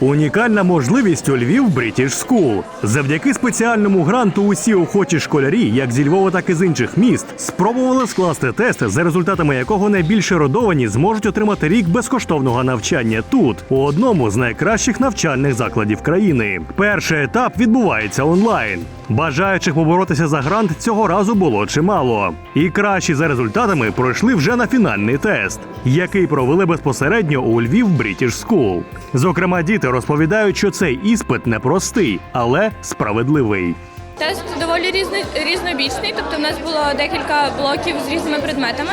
Унікальна можливість у Львів British School. Завдяки спеціальному гранту усі охочі школярі, як зі Львова, так і з інших міст, спробували скласти тест, за результатами якого найбільше родовані зможуть отримати рік безкоштовного навчання тут, у одному з найкращих навчальних закладів країни. Перший етап відбувається онлайн. Бажаючих поборотися за грант цього разу було чимало. І кращі за результатами пройшли вже на фінальний тест, який провели безпосередньо у Львів British School. Зокрема, діти розповідають, що цей іспит непростий, але справедливий. Тест доволі різний, різнобічний, тобто в нас було декілька блоків з різними предметами.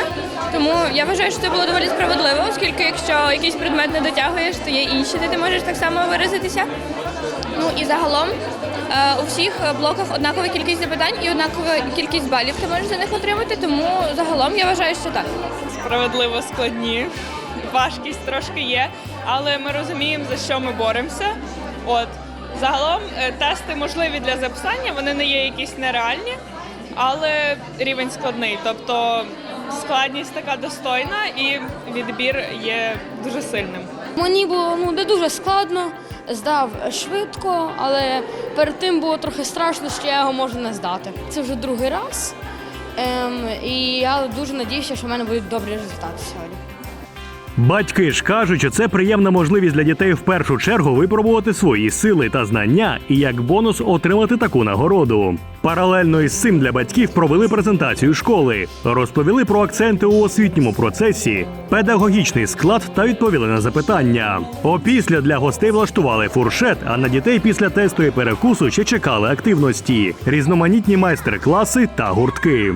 Тому я вважаю, що це було доволі справедливо, оскільки якщо якийсь предмет не дотягуєш, то є інші, де ти можеш так само виразитися. Ну і загалом е, у всіх блоках однакова кількість запитань і однакова кількість балів ти можеш за них отримати. Тому загалом я вважаю, що так. справедливо складні. Важкість трошки є, але ми розуміємо, за що ми боремося. От загалом е, тести можливі для записання, вони не є якісь нереальні, але рівень складний. Тобто складність така достойна і відбір є дуже сильним. Мені було ну не дуже складно, здав швидко, але перед тим було трохи страшно, що я його можу не здати. Це вже другий раз. Ем, і я дуже надіюся, що в мене будуть добрі результати сьогодні. Батьки ж кажуть, що це приємна можливість для дітей в першу чергу випробувати свої сили та знання і як бонус отримати таку нагороду. Паралельно із цим для батьків провели презентацію школи, розповіли про акценти у освітньому процесі, педагогічний склад та відповіли на запитання. Опісля для гостей влаштували фуршет, а на дітей після тесту і перекусу ще чекали активності, різноманітні майстер-класи та гуртки.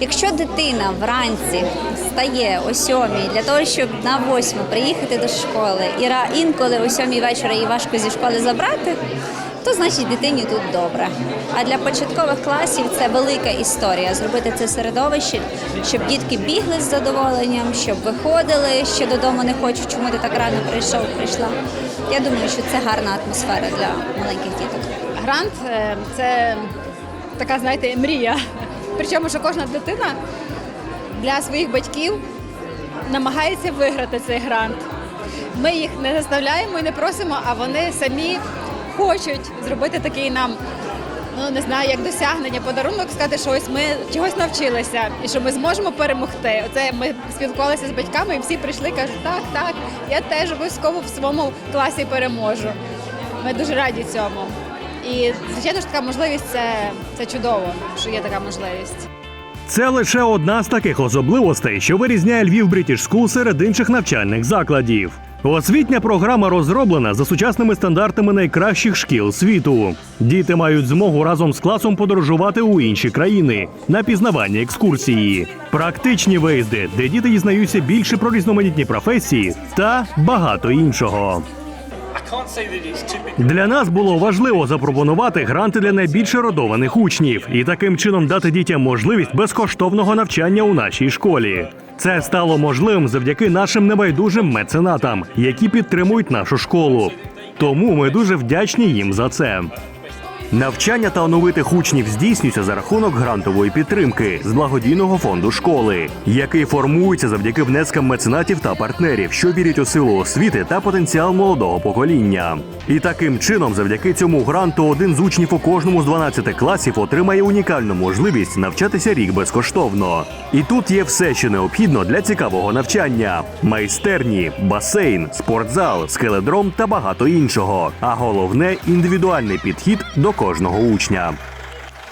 Якщо дитина вранці встає о сьомій для того, щоб на восьму приїхати до школи, і інколи о сьомій вечора її важко зі школи забрати, то значить дитині тут добре. А для початкових класів це велика історія зробити це середовище, щоб дітки бігли з задоволенням, щоб виходили ще додому не хочуть, чому ти так рано прийшов, прийшла. Я думаю, що це гарна атмосфера для маленьких діток. Грант е, це така, знаєте, мрія. Причому, що кожна дитина для своїх батьків намагається виграти цей грант. Ми їх не заставляємо і не просимо, а вони самі хочуть зробити такий нам. Ну не знаю, як досягнення, подарунок сказати, що ось ми чогось навчилися і що ми зможемо перемогти. Оце ми спілкувалися з батьками, і всі прийшли, кажуть, так, так, я теж обов'язково в своєму класі переможу. Ми дуже раді цьому. І звичайно ж така можливість це, це чудово, що є така можливість. Це лише одна з таких особливостей, що вирізняє Львів British School серед інших навчальних закладів. Освітня програма розроблена за сучасними стандартами найкращих шкіл світу. Діти мають змогу разом з класом подорожувати у інші країни на пізнавання екскурсії, практичні виїзди, де діти дізнаються більше про різноманітні професії та багато іншого. Для нас було важливо запропонувати гранти для найбільш родованих учнів і таким чином дати дітям можливість безкоштовного навчання у нашій школі. Це стало можливим завдяки нашим небайдужим меценатам, які підтримують нашу школу. Тому ми дуже вдячні їм за це. Навчання талановитих учнів здійснюється за рахунок грантової підтримки з благодійного фонду школи, який формується завдяки внескам меценатів та партнерів, що вірять у силу освіти та потенціал молодого покоління. І таким чином, завдяки цьому гранту, один з учнів у кожному з 12 класів отримає унікальну можливість навчатися рік безкоштовно. І тут є все, що необхідно для цікавого навчання: майстерні, басейн, спортзал, скеледром та багато іншого. А головне індивідуальний підхід до кожного учня.